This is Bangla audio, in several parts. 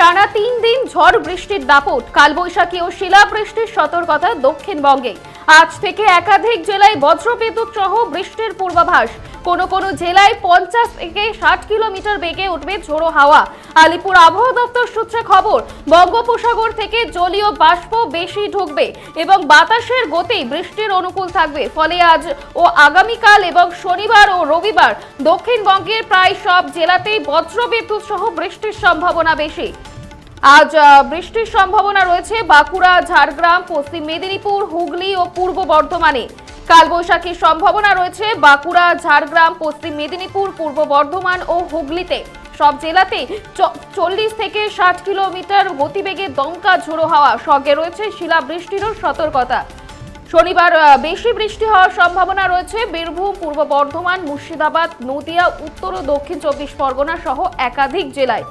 টানা তিন দিন ঝড় বৃষ্টির দাপট। কালবৈশাখী ও শিলাবৃষ্টির সতর্কতা দক্ষিণবঙ্গে। আজ থেকে একাধিক জেলায় বজ্রবিদ্যুৎ সহ বৃষ্টির পূর্বাভাস। কোনো কোনো জেলায় পঞ্চাশ থেকে ষাট কিলোমিটার বেগে উঠবে ঝোড়ো হাওয়া। আলিপুর আবহাওয়া দপ্তর সূত্রে খবর, বঙ্গোপসাগর থেকে জলীয় বাষ্প বেশি ঢুকবে এবং বাতাসের গতি বৃষ্টির অনুকূল থাকবে। ফলে আজ ও আগামীকাল এবং শনিবার ও রবিবার দক্ষিণবঙ্গের প্রায় সব জেলাতেই বজ্রবিদ্যুৎ সহ বৃষ্টির সম্ভাবনা বেশি। আজ বৃষ্টির সম্ভাবনা রয়েছে বাঁকুড়া, ঝাড়গ্রাম, পশ্চিম মেদিনীপুর, হুগলি ও পূর্ব বর্ধমানে। কালবৈশাখীর সম্ভাবনা রয়েছে বাঁকুড়া, ঝাড়গ্রাম, পশ্চিম মেদিনীপুর, পূর্ব বর্ধমান ও হুগলিতে। সব জেলাতেই চল্লিশ থেকে ষাট কিলোমিটার গতিবেগে দমকা ঝোড়ো হাওয়া। সঙ্গে রয়েছে শিলাবৃষ্টিরও সতর্কতা। শনিবার বেশি বৃষ্টি হওয়ার সম্ভাবনা রয়েছে। বীরভূম, পূর্ব বর্ধমান, মুর্শিদাবাদ, নদিয়া, উত্তর ও দক্ষিণ চব্বিশ পরগনা সহ একাধিক জেলায়।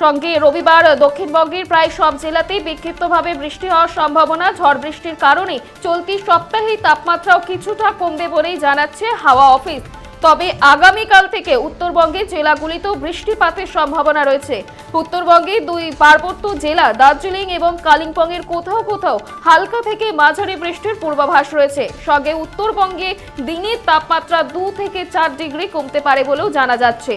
সঙ্গে রবিবার দক্ষিণবঙ্গের প্রায় সব জেলাতেই বিক্ষিপ্তভাবে বৃষ্টি হওয়ার সম্ভাবনা। ঝড় বৃষ্টির কারণে চলতি সপ্তাহেই তাপমাত্রাও কিছুটা কমবে বলেই জানাচ্ছে হাওয়া অফিস। তবে আগামীকাল থেকে উত্তরবঙ্গের জেলাগুলিতেও বৃষ্টিপাতের সম্ভাবনা রয়েছে। উত্তরবঙ্গে দুই পার্বত্য জেলা দার্জিলিং এবং কালিম্পংয়ের কোথাও কোথাও হালকা থেকে মাঝারি বৃষ্টির পূর্বাভাস রয়েছে। সঙ্গে উত্তরবঙ্গে দিনের তাপমাত্রা দু থেকে চার ডিগ্রি কমতে পারে বলেও জানা যাচ্ছে।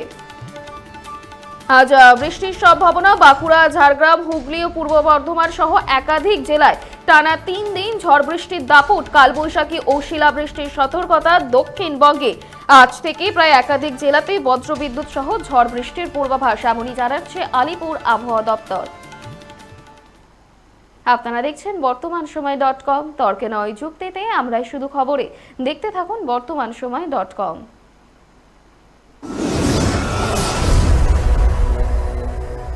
আজ বৃষ্টির সম্ভাবনা বাঁকুড়া, ঝাড়গ্রাম, হুগলি ও পূর্ব বর্ধমান সহ একাধিক জেলায় টানা তিন দিন ঝড় বৃষ্টির দাপট, কালবৈশাখী ও শিলাবৃষ্টির সতর্কতা দক্ষিণবঙ্গে আজ থেকে প্রায় একাধিক জেলাতেই বজ্রবিদ্যুৎ সহ ঝড় বৃষ্টির পূর্বাভাস, এমনই জানাচ্ছে আলিপুর আবহাওয়া দপ্তর। আপনারা দেখছেন বর্তমান সময় ডট কম, তর্কে নয় যুক্তিতে আমরাই শুধু খবরে। দেখতে থাকুন বর্তমান সময় ডট কম।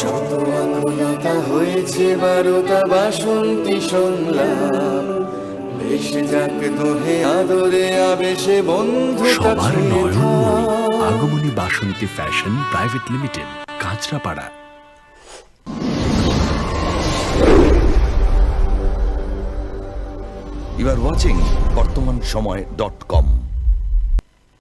যত আকুলতা হয়েছে বারোটা বাসন্তী সংলাপ। ভেসে যাক দোহে আদরে আবেশে বন্ধুতা সবার নয়নমণি আগমনী Basanti fashion private limited Kanchrapara. You are watching বর্তমান সময় ডট কম